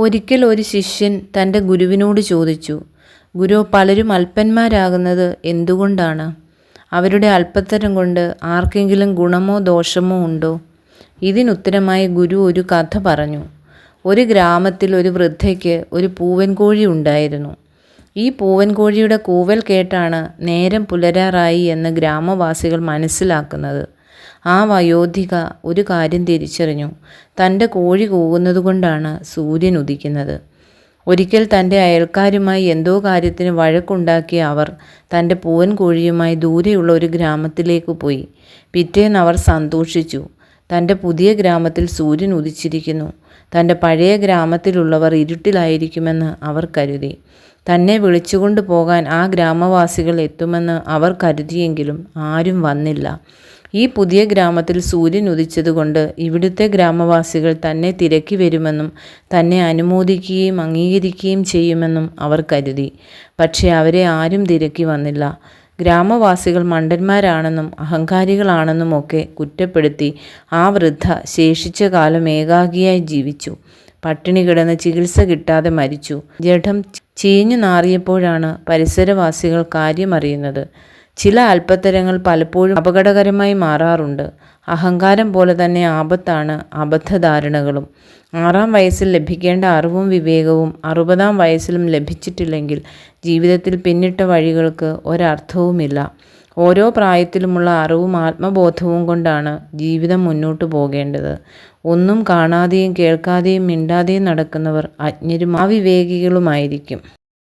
ഒരിക്കൽ ഒരു ശിഷ്യൻ തന്റെ ഗുരുവിനോട് ചോദിച്ചു ഗുരു പലരും അല്പന്മാരാകുന്നത് എന്തുകൊണ്ടാണ്? അവരുടെ അല്പത്തരം കൊണ്ട് ആർക്കെങ്കിലും ഗുണമോ ദോഷമോ ഉണ്ടോ? ഇതിനുത്തരമായി ഗുരു ഒരു കഥ പറഞ്ഞു. ഒരു ഗ്രാമത്തിൽ ഒരു വൃദ്ധയ്ക്ക് ഒരു പൂവൻകോഴി ഉണ്ടായിരുന്നു. ഈ പൂവൻകോഴിയുടെ കൂവൽ കേട്ടാണ് നേരം പുലരാറായി എന്ന് ഗ്രാമവാസികൾ മനസ്സിലാക്കുന്നത്. ആ വയോധിക ഒരു കാര്യം തിരിച്ചറിഞ്ഞു. തന്റെ കോഴി കൂകുന്നതുകൊണ്ടാണ് സൂര്യൻ ഉദിക്കുന്നത്. ഒരിക്കൽ തന്റെ അയൽക്കാരുമായി എന്തോ കാര്യത്തിന് വഴക്കുണ്ടാക്കിയ അവർ തന്റെ പൂവൻ കോഴിയുമായി ദൂരെയുള്ള ഒരു ഗ്രാമത്തിലേക്ക് പോയി. പിറ്റേന്ന് അവർ സന്തോഷിച്ചു. തന്റെ പുതിയ ഗ്രാമത്തിൽ സൂര്യൻ ഉദിച്ചിരിക്കുന്നു. തന്റെ പഴയ ഗ്രാമത്തിലുള്ളവർ ഇരുട്ടിലായിരിക്കുമെന്ന് അവർ കരുതി. തന്നെ വിളിച്ചുകൊണ്ട് പോകാൻ ആ ഗ്രാമവാസികൾ എത്തുമെന്ന് അവർ കരുതിയെങ്കിലും ആരും വന്നില്ല. ഈ പുതിയ ഗ്രാമത്തിൽ സൂര്യൻ ഉദിച്ചതുകൊണ്ട് ഇവിടുത്തെ ഗ്രാമവാസികൾ തന്നെ തിരക്കി വരുമെന്നും തന്നെ അനുമോദിക്കുകയും അംഗീകരിക്കുകയും ചെയ്യുമെന്നും അവർ കരുതി. പക്ഷേ അവരെ ആരും തിരക്കി വന്നില്ല. ഗ്രാമവാസികൾ മണ്ടന്മാരാണെന്നും അഹങ്കാരികളാണെന്നും ഒക്കെ കുറ്റപ്പെടുത്തി ആ വൃദ്ധ ശേഷിച്ച കാലം ഏകാഗിയായി ജീവിച്ചു. പട്ടിണി കിടന്ന് ചികിത്സ കിട്ടാതെ മരിച്ചു. ജഡം ചീഞ്ഞു നാറിയപ്പോഴാണ് പരിസരവാസികൾ കാര്യമറിയുന്നത് ചില അല്പത്തരങ്ങൾ പലപ്പോഴും അപകടകരമായി മാറാറുണ്ട്. അഹങ്കാരം പോലെ തന്നെ ആപത്താണ് അബദ്ധധാരണകളും. ആറാം വയസ്സിൽ ലഭിക്കേണ്ട അറിവും വിവേകവും അറുപതാം വയസ്സിലും ലഭിച്ചിട്ടില്ലെങ്കിൽ ജീവിതത്തിൽ പിന്നിട്ട വഴികൾക്ക് ഒരർത്ഥവുമില്ല. ഓരോ പ്രായത്തിലുമുള്ള അറിവും ആത്മബോധവും കൊണ്ടാണ് ജീവിതം മുന്നോട്ട് പോകേണ്ടത്. ഒന്നും കാണാതെയും കേൾക്കാതെയും മിണ്ടാതെയും നടക്കുന്നവർ അജ്ഞരും അവിവേകികളുമായിരിക്കും.